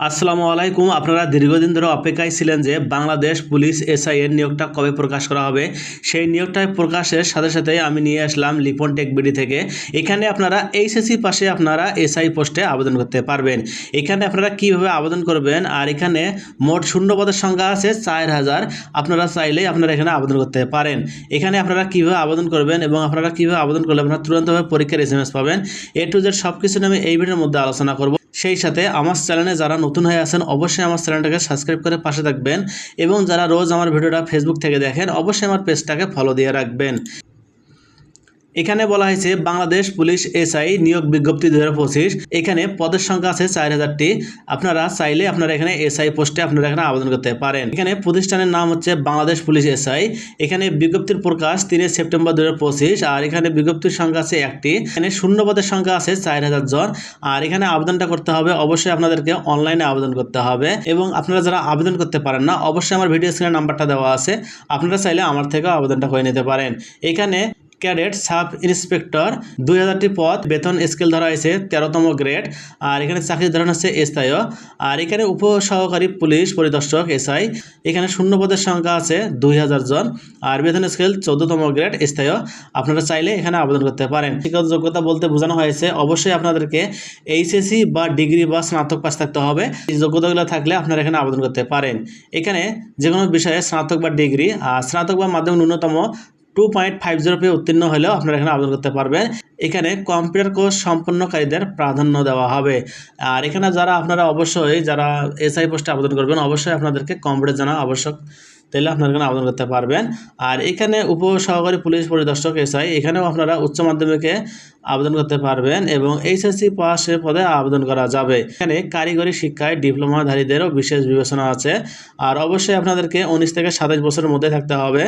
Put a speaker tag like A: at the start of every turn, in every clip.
A: আসসালামু আলাইকুম। আপনারা দীর্ঘদিন ধরে অপেক্ষায় ছিলেন যে বাংলাদেশ পুলিশ এসআই এর নিয়োগটা কবে প্রকাশ করা হবে? সেই নিয়োগটা প্রকাশের সাথে সাথে আমি নিয়ে আসলাম লিপন টেক বিডি থেকে। এখানে আপনারা এইচএসসি পাশে আপনারা এসআই পোস্টে আবেদন করতে পারবেন। এখানে আপনারা কীভাবে আবেদন করবেন? আর এখানে মোট শূন্য পদের সংখ্যা আছে চার হাজার। আপনারা চাইলেই আপনারা এখানে আবেদন করতে পারেন। এখানে আপনারা কীভাবে আবেদন করবেন এবং আপনারা কীভাবে আবেদন করলে আপনারা তুরন্তভাবে পরীক্ষার এস পাবেন? এ টু জেড সব কিছু নিয়ে আমি এই ভিডিওর মধ্যে আলোচনা করব। সেই সাথে আমার চ্যানেলে যারা নতুন হয়ে আছেন, অবশ্যই আমার চ্যানেলটাকে সাবস্ক্রাইব করে পাশে থাকবেন এবং যারা রোজ আমার ভিডিওটা ফেসবুক থেকে দেখেন, অবশ্যই আমার পেজটাকে ফলো দিয়ে রাখবেন। এখানে বলা হয়েছে, বাংলাদেশ পুলিশ এসআই নিয়োগ বিজ্ঞপ্তি দুই হাজার পঁচিশ। এখানে পদের সংখ্যা আছে চার হাজারটি। আপনারা চাইলে আপনারা এখানে এসআই পোস্টে আপনারা এখানে আবেদন করতে পারেন। এখানে প্রতিষ্ঠানের নাম হচ্ছে বাংলাদেশ পুলিশ এসআই। এখানে বিজ্ঞপ্তির প্রকাশ তিনে সেপ্টেম্বর দুহাজার পঁচিশ, আর এখানে বিজ্ঞপ্তির সংখ্যা আছে একটি। এখানে শূন্য পদের সংখ্যা আছে চার হাজার জন। আর এখানে আবেদনটা করতে হবে, অবশ্যই আপনাদেরকে অনলাইনে আবেদন করতে হবে। এবং আপনারা যারা আবেদন করতে পারেন না, অবশ্যই আমার ভিডিও স্ক্রিনের নাম্বারটা দেওয়া আছে। আপনারা চাইলে আমার থেকেও আবেদনটা করে নিতে পারেন। এখানে ক্যাডেট সাব ইন্সপেক্টর দুই হাজারটি পদ, বেতন স্কেল ধরা হয়েছে তেরোতম গ্রেড, আর এখানে চাকরির ধরন হচ্ছে স্থায়ী। আর এখানে উপ সহকারী পুলিশ পরিদর্শক, এসআই, এখানে শূন্য পদের সংখ্যা আছে দুই হাজার জন, আর বেতন স্কেল চোদ্দতম গ্রেড, স্থায়ী। আপনারা চাইলে এখানে আবেদন করতে পারেন। শিক্ষাগত যোগ্যতা বলতে বোঝানো হয়েছে, অবশ্যই আপনাদেরকে এইচএসসি বা ডিগ্রি বা স্নাতক পাস থাকতে হবে। এই যোগ্যতাগুলো থাকলে আপনারা এখানে আবেদন করতে পারেন। এখানে যে কোনো বিষয়ে স্নাতক বা ডিগ্রি, আর স্নাতক বা মাধ্যমিক ন্যূনতম টু পয়েন্ট ফাইভ জিরো পেয়ে উত্তীর্ণ হলেও আপনারা এখানে আবেদন করতে পারবেন। এখানে কম্পিউটার কোর্স সম্পন্নকারীদের প্রাধান্য দেওয়া হবে। আর এখানে যারা আপনারা অবশ্যই যারা এসআই পোস্টে আবেদন করবেন, অবশ্যই আপনাদেরকে কম্পিউটার জানা আবশ্যক। তাহলে আপনারা এখানে আবেদন করতে পারবেন। আর এখানে উপ সহকারী পুলিশ পরিদর্শক এসআই, এখানেও আপনারা উচ্চ মাধ্যমিকে আবেদন করতে পারবেন এবং এইচএসসি পাসের পদে আবেদন করা যাবে। এখানে কারিগরি শিক্ষায় ডিপ্লোমাধারীদেরও বিশেষ বিবেচনা আছে। আর অবশ্যই আপনাদেরকে উনিশ থেকে সাতাশ বছরের মধ্যে থাকতে হবে।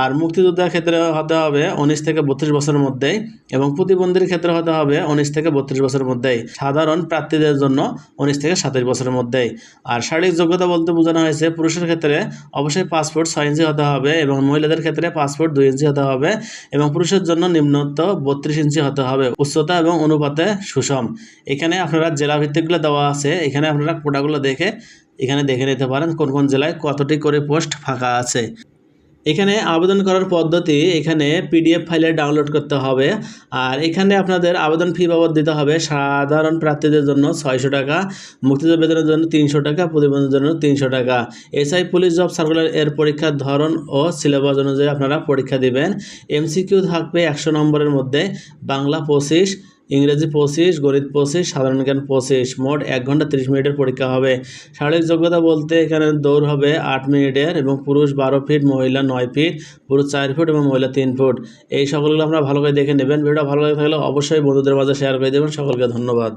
A: আর মুক্তিযোদ্ধার ক্ষেত্রে হতে হবে উনিশ থেকে বত্রিশ বছরের মধ্যেই এবং প্রতিবন্ধীর ক্ষেত্রে হতে হবে উনিশ থেকে বত্রিশ বছরের মধ্যেই। সাধারণ প্রার্থীদের জন্য উনিশ থেকে সাতাশ বছরের মধ্যেই। আর শারীরিক যোগ্যতা বলতে বোঝানো হয়েছে, পুরুষের ক্ষেত্রে অবশ্যই পাসপোর্ট ছয় ইঞ্চি হতে হবে এবং মহিলাদের ক্ষেত্রে পাসপোর্ট দুই ইঞ্চি হতে হবে এবং পুরুষের জন্য নিম্নত বত্রিশ ইঞ্চি হতে হবে। উচ্চতা এবং অনুপাতে সুষম। এখানে আপনারা জেলা ভিত্তিকগুলো দেওয়া আছে। এখানে আপনারা কোটাগুলো দেখে এখানে দেখে নিতে পারেন কোন কোন জেলায় কতটি করে পোস্ট ফাঁকা আছে। এখানে আবেদন করার পদ্ধতি, এখানে পিডিএফ ফাইলে ডাউনলোড করতে হবে। আর এখানে আপনাদের আবেদন ফি বাবদ দিতে হবে সাধারণ প্রার্থীদের জন্য ছয়শো টাকা মুক্তিযোদ্ধা বেতনের জন্য তিনশো টাকা প্রতিবন্ধের জন্য তিনশো টাকা। এসআই পুলিশ জব সার্কুলার এর পরীক্ষার ধরন ও সিলেবাস অনুযায়ী আপনারা পরীক্ষা দিবেন। এমসিকিউ থাকবে একশো নম্বরের মধ্যে, বাংলা পঁচিশ ইংরেজি পঁচিশ, গণিত পঁচিশ, সাধারণ জ্ঞান পঁচিশ। মোট এক ঘণ্টা তিরিশ মিনিটের পরীক্ষা হবে। শারীরিক যোগ্যতা বলতে এখানে দৌড় হবে আট মিনিটের এবং পুরুষ বারো ফিট, মহিলা নয় ফিট, পুরুষ চার ফুট এবং মহিলা তিন ফুট। এই সকলগুলো আপনারা ভালো করে দেখে নেবেন। ভিডিওটা ভালো লাগে থাকলে অবশ্যই বন্ধুদের মাঝে শেয়ার করে দেবেন। সকলকে ধন্যবাদ।